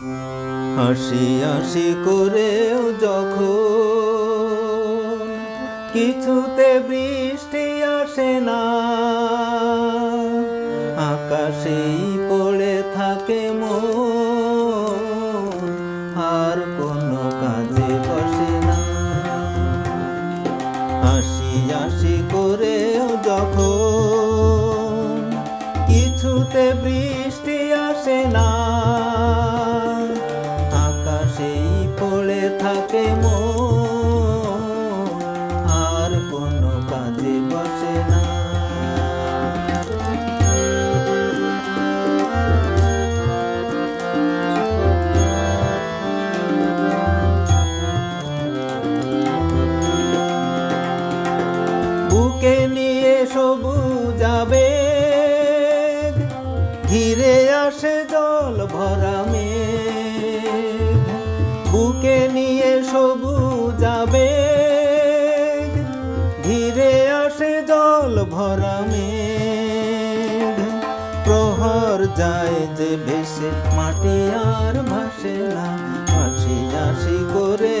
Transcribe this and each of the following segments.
হাসি হাসি করেও যখন কিছুতে বৃষ্টি আসে না, আকাশেই পড়ে থাকে মন, আর কোনো কাজে বসে না। হাসি হাসি করেও যখন সবুজ যাবে ঘিরে আসে জল ভরা মেঘ। বুকে নিয়ে সবুজ যাবে ঘিরে আসে জল ভরা মেঘ। প্রহর যায় যে ভেসে, মাটি আর ভাসে না। হাসি হাসি করেও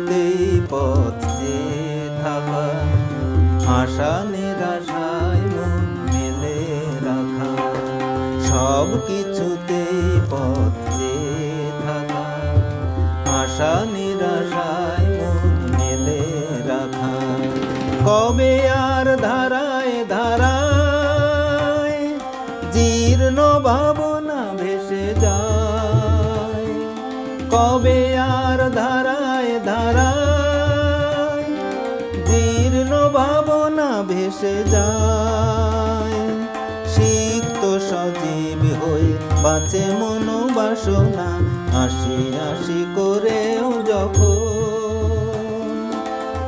কিছুতেই পথ চেয়ে থাকা আশা নিরাশায় মন মেলে রাখা। সব কিছুতেই পথ চেয়ে থাকা আশা নিরাশায় মন মেলে রাখা। কবে আর ধারায় ধারায় জীর্ণ ভাবনা কবে আর ধারায় ধারায় জীর্ণ ভাবনা ভেসে যায়। সিক্ত সজীব হয়ে বাঁচে মন বাসনা আসি আসি করেও যখন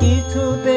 কিছুতে